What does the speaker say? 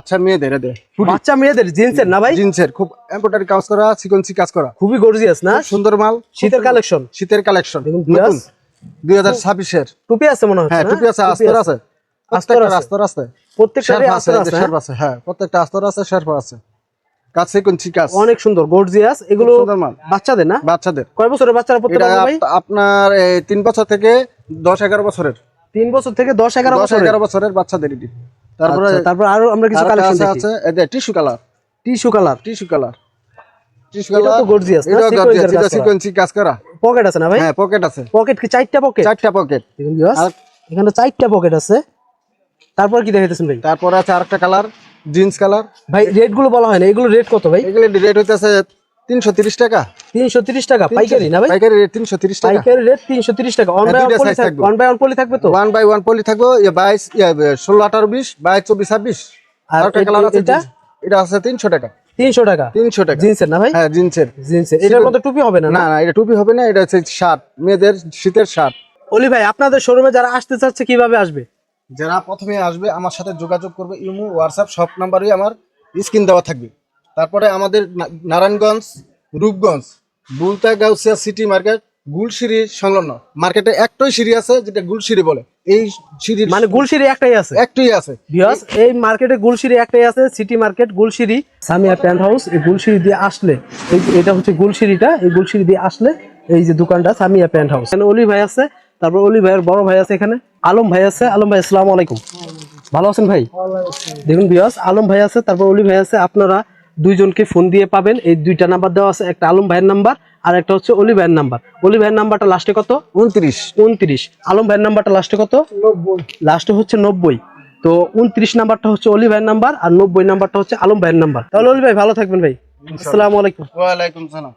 আচ্ছা মেয়েদের এদের। বাচ্চা মেয়েদের জিন্সের না ভাই? জিন্সের খুব এম্ব্রয়ডারি কাজ করা সিকোয়েন্সি কাজ করা। খুবই গর্জিয়াস না? সুন্দর মাল শীতের কালেকশন শীতের কালেকশন নতুন। বিরাজ। দুই হাজার ছাব্বিশের। টুপি আছে মনে হচ্ছে হ্যাঁ টুপি আছে আস্তর আছে। আস্তর আস্তর আছে। আস্তর আছে, হ্যাঁ? শেরপা আছে হ্যাঁ প্রত্যেকটা আস্তর আছে শেরপা আছে। কাজ সিকোয়েন্সি কাজ। অনেক সুন্দর গর্জিয়াস এগুলো সুন্দর মাল। বাচ্চাদের না? বাচ্চাদের। কয় বছরের বাচ্চারা পড়তে পারবে ভাই? আপনার এই তিন বছর থেকে দশ এগারো বছরের। তিন বছর থেকে দশ এগারো দশ বছর এগারো বছরের বাচ্চাদের এটি। তারপরে তারপর আরও আমরা কিছু কালেকশন আছে এদের tissue colour tissue colour tissue colour tissue এটা তো না? এটা কাজ এটা সিকোয়েন্সি কাজ করা। পকেট আছে না ভাই? হ্যাঁ পকেট আছে। পকেট কি চারটা পকেট চারটা পকেট দেখুন এখানে চারটা পকেট আছে। তারপর কি দেখাইতেছেন ভাই? তারপরে আছে আরেকটা কালার জিন্স কালার ভাই রেটগুলো বলা হয় না এগুলো রেট কত ভাই? এগুলো রেট হইতেছে তিনশো তিরিশ টাকা। তিনশো তিরিশ টাকা পাইকারি না ভাই? পাইকারি রেট তিনশো তিরিশ টাকা। পাইকারি রেট তিনশো তিরিশ টাকা। অন হ্যাঁ, বাই দুইটা অন পলি থাকবে। ওয়ান বাই অন পলি থাকবে তো? ওয়ান বাই ওয়ান পলি থাকব বাইশ ষোলো আঠারো বিশ বাইশ চব্বিশ ছাব্বিশ। আর কালার আছে এটা? এটা আছে তিনশো টাকা। তিনশো টাকা? তিনশো টাকা। জিন্সের না ভাই? হ্যাঁ জিন্সের। জিন্সের। এটার মধ্যে টুপি হবে না না? না এটা টুপি হবে না এটা হচ্ছে শার্ট। মেয়েদের শীতের শার্ট। অলি ভাই আপনাদের শোরুমে যারা আসতে চাচ্ছে কীভাবে আসবে? যারা প্রথমে আসবে আমার সাথে যোগাযোগ করবে ইমো হোয়াটসঅ্যাপ সব নাম্বারই আমার স্ক্রিন দেওয়া থাকবে। তারপরে আমাদের নারায়ণগঞ্জ রূপগঞ্জ বুলতা গাউসিয়া সিটি মার্কেট গুলশিরি সংলগ্ন। মার্কেটে একটাই সিঁড়ি আছে যেটা গুলশিরি বলে। এই সিঁড়ির মানে গুলশিরি একটাই আছে? একটাই আছে। বিয়াস এই মার্কেটে গুলশিরি একটাই আছে city market Gulshiri Samia pant house এই গুলশিরি দিয়ে আসলে এই এটা হচ্ছে গুলশিরিটা এই গুলশিরি দিয়ে আসলে এই যে দোকানটা সামিয়া প্যান্ট হাউস এখানে অলি ভাই আছে তারপর অলি ভাইয়ের বড় ভাই আছে এখানে আলম ভাই আছে। আলম ভাই আসসালামু আলাইকুম। ভালো আছেন ভাই? দেখুন বিয়াস আলম ভাই আছে তারপর অলি ভাই আছে। আপনারা দুইজনকে ফোন দিয়ে পাবেন। এই দুইটা নাম্বার দেওয়া আছে একটা আলম ভাইয়ের নাম্বার আর একটা হচ্ছে অলি ভাইয়ের নাম্বার। অলি ভাইয়ের নাম্বারটা লাস্টে কত? উনত্রিশ। উনত্রিশ। আলম ভাইয়ের নাম্বারটা লাস্টে কত? লাস্টে হচ্ছে নব্বই। তো উনত্রিশ নাম্বারটা হচ্ছে অলি ভাইয়ের নাম্বার আর নব্বই নাম্বারটা হচ্ছে আলম ভাইয়ের নাম্বার। তাহলে অলি ভাই ভালো থাকবেন ভাই। আসসালামু আলাইকুম। ওয়ালাইকুম সালাম।